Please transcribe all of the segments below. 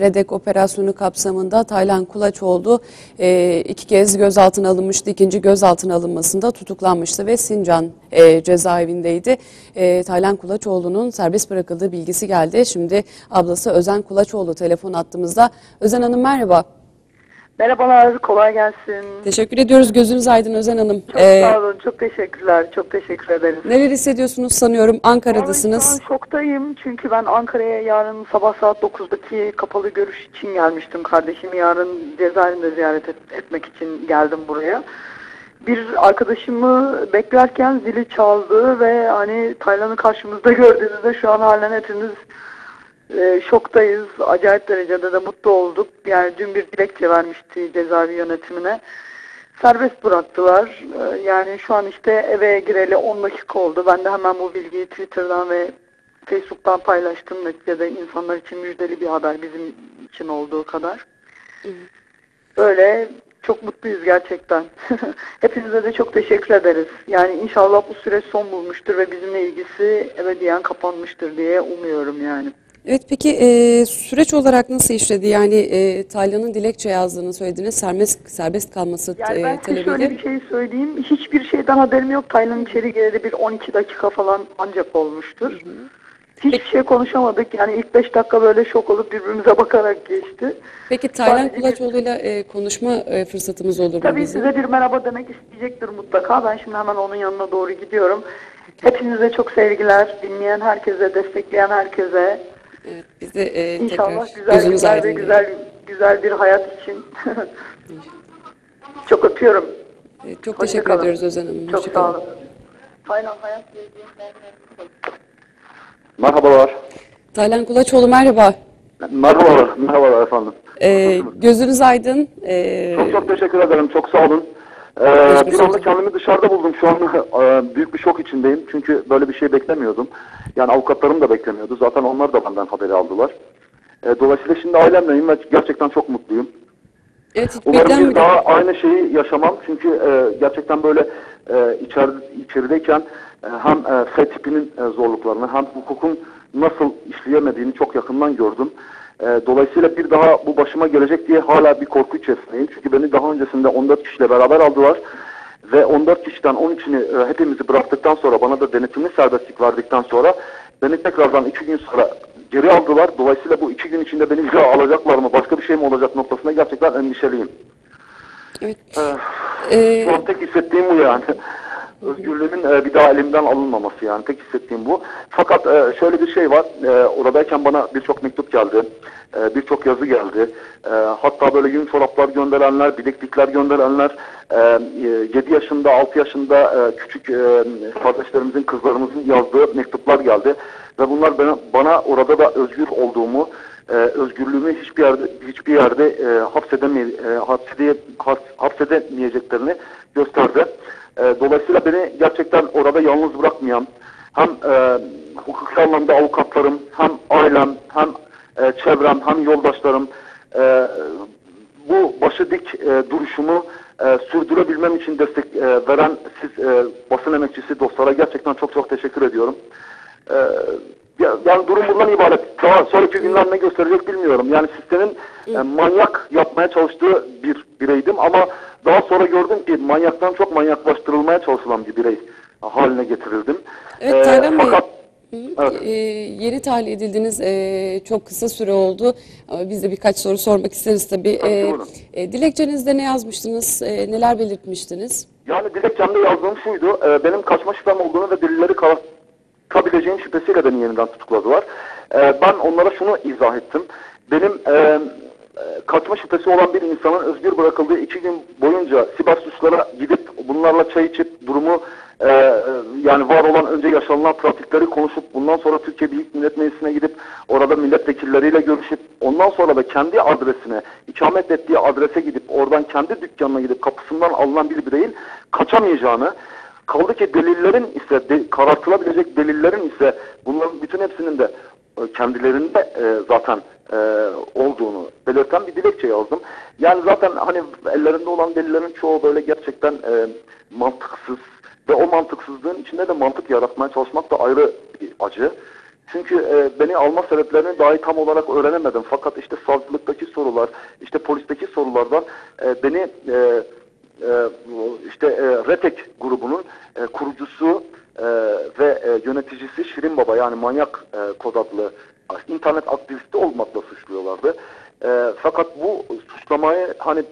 Redek operasyonu kapsamında Taylan Kulaçoğlu e, iki kez gözaltına alınmıştı. İkinci gözaltına alınmasında tutuklanmıştı ve Sincan e, cezaevindeydi. E, Taylan Kulaçoğlu'nun serbest bırakıldığı bilgisi geldi. Şimdi ablası Özen Kulaçoğlu telefon attığımızda. Özen Hanım merhaba. Merhabalar, kolay gelsin. Teşekkür ediyoruz. Gözünüz aydın Özen Hanım. Çok E, sağ olun, çok teşekkürler, çok teşekkür ederiz. neler hissediyorsunuz sanıyorum Ankara'dasınız. An şoktayım çünkü ben Ankara'ya yarın sabah saat 9'daki kapalı görüş için gelmiştim. Kardeşimi yarın cezaevinde ziyaret et- etmek için geldim buraya. Bir arkadaşımı beklerken zili çaldı ve hani Taylan'ı karşımızda gördüğümüzde şu an halen hepimiz e, şoktayız. Acayip derecede de mutlu olduk. Yani dün bir dilekçe vermişti cezaevi yönetimine. Serbest bıraktılar. Ee, Yani şu an işte eve gireli 10 dakika oldu. Ben de hemen bu bilgiyi Twitter'dan ve Facebook'tan paylaştım. Neticede insanlar için müjdeli bir haber bizim için olduğu kadar. Böyle çok mutluyuz gerçekten. Hepinize de çok teşekkür ederiz. Yani inşallah bu süreç son bulmuştur ve bizimle ilgisi ebediyen kapanmıştır diye umuyorum yani. Evet peki e, süreç olarak nasıl işledi? Yani e, Taylan'ın dilekçe yazdığını söylediğiniz serbest, serbest kalması Yani e, ben size şöyle talebiyle. bir şey söyleyeyim. Hiçbir şeyden haberim yok. Taylan içeri gireli bir 12 dakika falan ancak olmuştur. Hiçbir şey konuşamadık. Yani ilk 5 dakika böyle şok olup birbirimize bakarak geçti. Peki Taylan Kulaçoğlu'yla e, konuşma e, fırsatımız olur mu Tabii bizim? size bir merhaba demek isteyecektir mutlaka. Ben şimdi hemen onun yanına doğru gidiyorum. Hepinize çok sevgiler. Dinleyen herkese, destekleyen herkese. Evet, biz de e, İnşallah tekrar güzel gözümüz günler ve aydın. güzel, güzel bir hayat için. çok öpüyorum. E, çok Hoşça teşekkür kalın. ediyoruz Özen Hanım. Çok sağ olun. Taylan hayat Merhabalar. Taylan Kulaçoğlu merhaba. Merhabalar. Merhabalar efendim. E, gözünüz aydın. E, Çok çok teşekkür ederim. Çok sağ olun. Ee, bir anda kendimi dışarıda buldum. Şu an e, büyük bir şok içindeyim. Çünkü böyle bir şey beklemiyordum. Yani avukatlarım da beklemiyordu. Zaten onlar da benden haberi aldılar. E, dolayısıyla şimdi ailemleyim ve gerçekten çok mutluyum. evet Umarım bir daha aynı şeyi yaşamam. Çünkü e, gerçekten böyle e, içer, içerideyken e, hem e, F tipinin e, zorluklarını hem hukukun nasıl işleyemediğini çok yakından gördüm. E, dolayısıyla bir daha bu başıma gelecek diye hala bir korku içerisindeyim. Çünkü beni daha öncesinde 14 kişiyle beraber aldılar. Ve 14 kişiden 13'ini e, hepimizi bıraktıktan sonra bana da denetimli serbestlik verdikten sonra beni tekrardan iki gün sonra geri aldılar. Dolayısıyla bu iki gün içinde beni bir alacaklar mı başka bir şey mi olacak noktasında gerçekten endişeliyim. Evet. Eh, E, Şu an tek hissettiğim bu yani. Özgürlüğümün e, bir daha elimden alınmaması yani tek hissettiğim bu. Fakat e, şöyle bir şey var. E, oradayken bana birçok mektup geldi. Birçok yazı geldi. Hatta böyle yün çoraplar gönderenler, bileklikler gönderenler, e, 7 yaşında, 6 yaşında küçük kardeşlerimizin, kızlarımızın yazdığı mektuplar geldi. Ve bunlar bana, bana orada da özgür olduğumu, e, özgürlüğümü hiçbir yerde hiçbir yerde e, hapsedemey e, hapsede, hapsedemeyeceklerini gösterdi. E, dolayısıyla beni gerçekten orada yalnız bırakmayan hem e, hukuki anlamda avukatlarım, hem ailem, hem e, çevrem, hem yoldaşlarım e, bu başı dik e, duruşumu e, sürdürebilmem için destek e, veren siz e, basın emekçisi dostlara gerçekten çok çok teşekkür ediyorum. Ya- yani durum bundan ibaret. Daha sonraki günler ne gösterecek bilmiyorum. Yani sistemin e, manyak yapmaya çalıştığı bir bireydim ama daha sonra gördüm ki manyaktan çok manyaklaştırılmaya çalışılan bir birey haline getirildim. Evet, Ee, Taylan Bey. fakat. Evet. E, yeni tahliye edildiniz. E, çok kısa süre oldu. Ama biz de birkaç soru sormak isteriz tabii. E, e, dilekçenizde ne yazmıştınız? E, neler belirtmiştiniz? Yani dilekçemde yazdığım şuydu. e, benim kaçma şüphem olduğunu ve delilleri karartabileceğim şüphesiyle beni yeniden tutukladılar. E, ben onlara şunu izah ettim. Benim e, kaçma şüphesi olan bir insanın özgür bırakıldığı iki gün boyunca siber suçlara gidip bunlarla çay içip durumu e, yani var olan önce yaşanılan pratikleri konuşup bundan sonra Türkiye Büyük Millet Meclisi'ne gidip orada milletvekilleriyle görüşüp ondan sonra da kendi adresine ikamet ettiği adrese gidip oradan kendi dükkanına gidip kapısından alınan bir bireyin kaçamayacağını kaldı ki delillerin ise de, karartılabilecek delillerin ise bunların bütün hepsinin de e, kendilerinde e, zaten e, olduğunu belirten bir dilekçe yazdım. Yani zaten hani ellerinde olan delillerin çoğu böyle gerçekten e, mantıksız ve o mantıksızlığın içinde de mantık yaratmaya çalışmak da ayrı bir acı. Çünkü e, beni alma sebeplerini dahi tam olarak öğrenemedim. Fakat işte savcılıktaki sorular, işte polisteki sorulardan e, beni e, işte e, RETEK grubunun e, kurucusu e, ve e, yöneticisi Şirin Baba yani manyak e, kod adlı internet aktivisti olmakla suçluyorlardı. E, fakat bu suçlamayı hani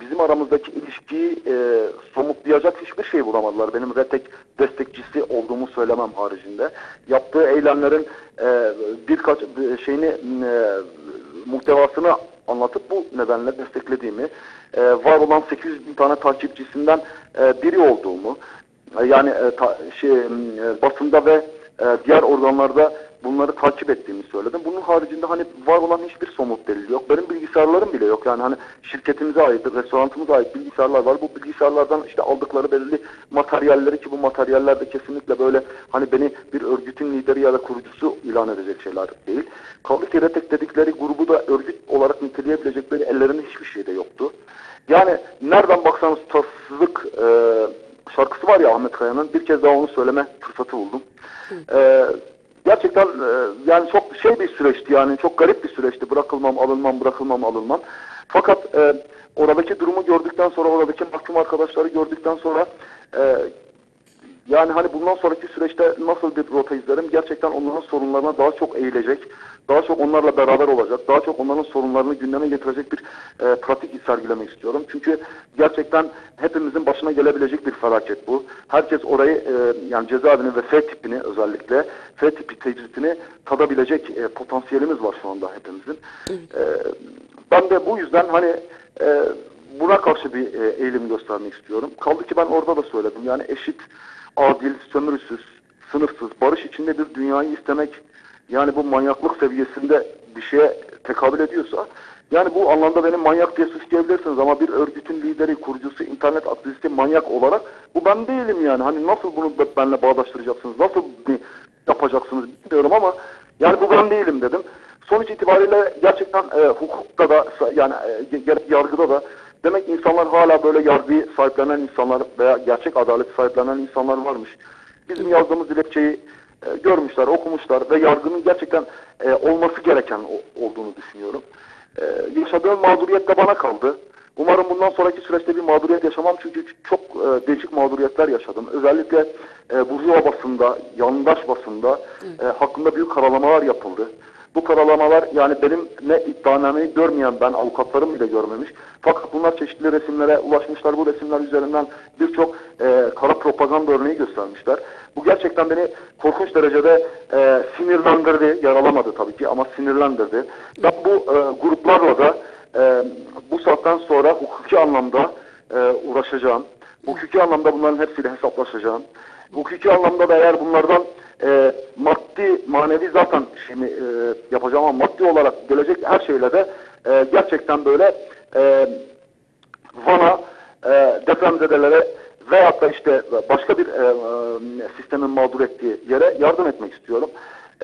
bizim aramızdaki ilişkiyi e, somutlayacak hiçbir şey bulamadılar. Benim RETEK destekçisi olduğumu söylemem haricinde. Yaptığı eylemlerin e, birkaç şeyini e, muhtevasını anlatıp bu nedenle desteklediğimi, e, var olan 800 bin tane takipçisinden e, biri olduğumu, e, yani e, ta, şey, e, basında ve e, diğer organlarda bunları takip ettiğimi söyledim. Bunun haricinde hani var olan hiçbir somut delil yok. Benim bilgisayarlarım bile yok. Yani hani şirketimize ait, restoranımıza ait bilgisayarlar var. Bu bilgisayarlardan işte aldıkları belirli materyalleri ki bu materyaller de kesinlikle böyle hani beni bir örgütün lideri ya da kurucusu ilan edecek şeyler değil. Kaldı ki dedikleri grubu da örgüt olarak niteleyebilecekleri ellerinde hiçbir şey de yoktu. Yani nereden baksanız tutarsızlık e, şarkısı var ya Ahmet Kaya'nın bir kez daha onu söyleme fırsatı buldum. E, gerçekten e, yani çok şey bir süreçti yani çok garip bir süreçti. Bırakılmam, alınmam, bırakılmam, alınmam. Fakat e, oradaki durumu gördükten sonra, oradaki mahkum arkadaşları gördükten sonra e, yani hani bundan sonraki süreçte nasıl bir rota izlerim? Gerçekten onların sorunlarına daha çok eğilecek, daha çok onlarla beraber olacak, daha çok onların sorunlarını gündeme getirecek bir e, pratik sergilemek istiyorum. Çünkü gerçekten hepimizin başına gelebilecek bir felaket bu. Herkes orayı e, yani cezaevini ve F tipini özellikle F tipi tecritini tadabilecek e, potansiyelimiz var şu anda hepimizin. E, ben de bu yüzden hani e, buna karşı bir e, eğilim göstermek istiyorum. Kaldı ki ben orada da söyledim. Yani eşit, adil, sömürüsüz, sınıfsız, barış içinde bir dünyayı istemek yani bu manyaklık seviyesinde bir şeye tekabül ediyorsa yani bu anlamda benim manyak diye suçlayabilirsiniz ama bir örgütün lideri, kurucusu, internet aktivisti manyak olarak bu ben değilim yani. Hani nasıl bunu benimle bağdaştıracaksınız, nasıl yapacaksınız bilmiyorum ama yani bu ben değilim dedim. Sonuç itibariyle gerçekten e, hukukta da yani e, yargıda da demek insanlar hala böyle yargıyı sahiplenen insanlar veya gerçek adalet sahiplenen insanlar varmış. Bizim yazdığımız dilekçeyi e, görmüşler, okumuşlar ve yargının gerçekten e, olması gereken o, olduğunu düşünüyorum. E, yaşadığım mağduriyet de bana kaldı. Umarım bundan sonraki süreçte bir mağduriyet yaşamam çünkü çok e, değişik mağduriyetler yaşadım. Özellikle e, Burjuva basında, yandaş basında e, hakkında büyük karalamalar yapıldı. Bu karalamalar yani benim ne iddianameyi görmeyen ben avukatlarım bile görmemiş. Fakat bunlar çeşitli resimlere ulaşmışlar. Bu resimler üzerinden birçok e, kara propaganda örneği göstermişler. Bu gerçekten beni korkunç derecede e, sinirlendirdi. Yaralamadı tabii ki ama sinirlendirdi. Ben bu e, gruplarla da e, bu saatten sonra hukuki anlamda e, uğraşacağım. Hukuki anlamda bunların hepsiyle hesaplaşacağım. Hukuki anlamda da eğer bunlardan e, maddi, manevi zaten şimdi e, yapacağım ama maddi olarak gelecek her şeyle de e, gerçekten böyle e, Van'a, e, depremzedelere veyahut da işte başka bir e, e, sistemin mağdur ettiği yere yardım etmek istiyorum.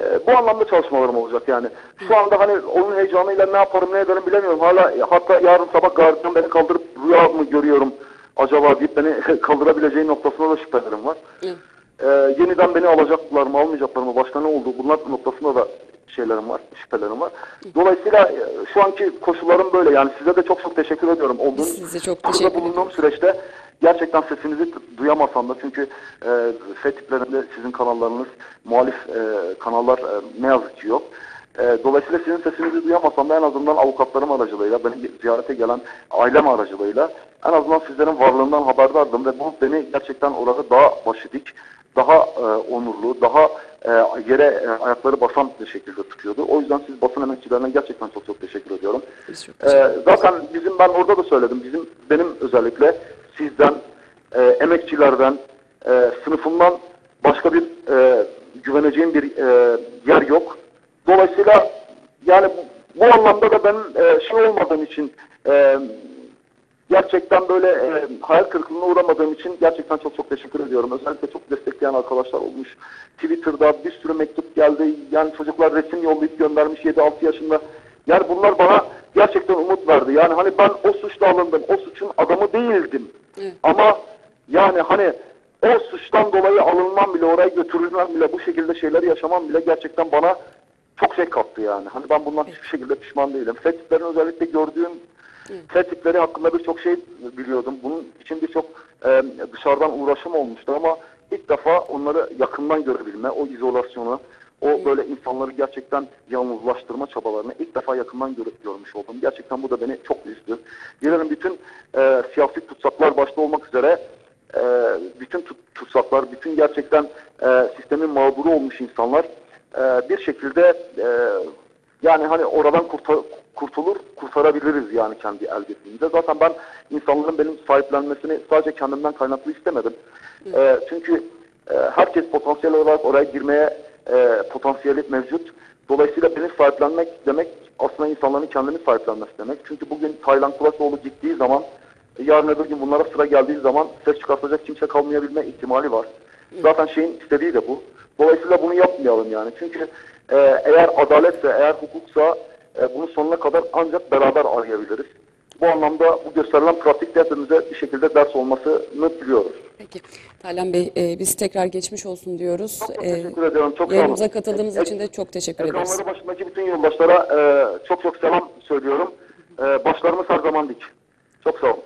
E, bu anlamda çalışmalarım olacak yani. Şu anda hani onun heyecanıyla ne yaparım ne ederim bilemiyorum. Hala hatta yarın sabah gardiyan beni kaldırıp rüya mı görüyorum acaba deyip beni kaldırabileceği noktasında da şüphelerim var. Ee, yeniden beni alacaklar mı almayacaklar mı başka ne oldu bunlar noktasında da şeylerim var şüphelerim var. Dolayısıyla e, şu anki koşullarım böyle yani size de çok çok teşekkür ediyorum. Olduğunuz Size çok burada teşekkür bulunduğum süreçte gerçekten sesinizi duyamasam da çünkü e, F tiplerinde sizin kanallarınız muhalif e, kanallar e, ne yazık ki yok. E, dolayısıyla sizin sesinizi duyamasam da en azından avukatlarım aracılığıyla, beni ziyarete gelen ailem aracılığıyla en azından sizlerin varlığından haberdardım ve bu beni gerçekten orada daha başı dik, daha e, onurlu, daha e, yere e, ayakları basan bir şekilde tutuyordu. O yüzden siz basın emekçilerine gerçekten çok çok teşekkür ediyorum. E, zaten bizim ben orada da söyledim. Bizim benim özellikle sizden, e, emekçilerden, e, sınıfımdan başka bir e, güveneceğim bir e, yer yok. Dolayısıyla yani bu, anlamda da ben e, şey olmadığım için e, gerçekten böyle e, hayal kırıklığına uğramadığım için gerçekten çok çok teşekkür ediyorum. Özellikle çok destekleyen arkadaşlar olmuş. Twitter'da bir sürü mektup geldi. Yani çocuklar resim yollayıp göndermiş 7-6 yaşında. Yani bunlar bana gerçekten umut verdi. Yani hani ben o suçla alındım. O suçun adamı değildim. Evet. Ama yani hani o suçtan dolayı alınmam bile, oraya götürülmem bile, bu şekilde şeyleri yaşamam bile gerçekten bana çok şey kattı yani. Hani ben bundan hiçbir şekilde pişman değilim. Fetiplerin özellikle gördüğüm fetipleri hakkında birçok şey biliyordum. Bunun için birçok e, dışarıdan uğraşım olmuştu ama ilk defa onları yakından görebilme, o izolasyonu, o böyle insanları gerçekten yalnızlaştırma çabalarını ilk defa yakından görüp görmüş oldum. Gerçekten bu da beni çok üzdü. Dilerim bütün e, siyasi tutsaklar başta olmak üzere e, bütün tut- tutsaklar, bütün gerçekten e, sistemin mağduru olmuş insanlar e, bir şekilde e, yani hani oradan kurtar- kurtulur, kurtarabiliriz yani kendi el birliğimizle. Zaten ben insanların benim sahiplenmesini sadece kendimden kaynaklı istemedim. E, çünkü e, herkes potansiyel olarak oraya girmeye e, potansiyeli mevcut. Dolayısıyla beni sahiplenmek demek aslında insanların kendini sahiplenmesi demek. Çünkü bugün Taylan Kulakoğlu gittiği zaman yarın öbür gün bunlara sıra geldiği zaman ses çıkartacak kimse kalmayabilme ihtimali var. Zaten şeyin istediği de bu. Dolayısıyla bunu yapmayalım yani. Çünkü e, eğer adaletse, eğer hukuksa e, bunu sonuna kadar ancak beraber arayabiliriz. Bu anlamda bu gösterilen pratikte hepimize bir şekilde ders olmasını diliyoruz. Peki. Taylan Bey e, biz tekrar geçmiş olsun diyoruz. Çok E, teşekkür ediyorum. Çok yayınımıza katıldığınız Ek- için de çok teşekkür ederiz. Ekranları başındaki bütün yoldaşlara e, çok çok selam söylüyorum. E, başlarımız her zaman dik. Çok sağ olun.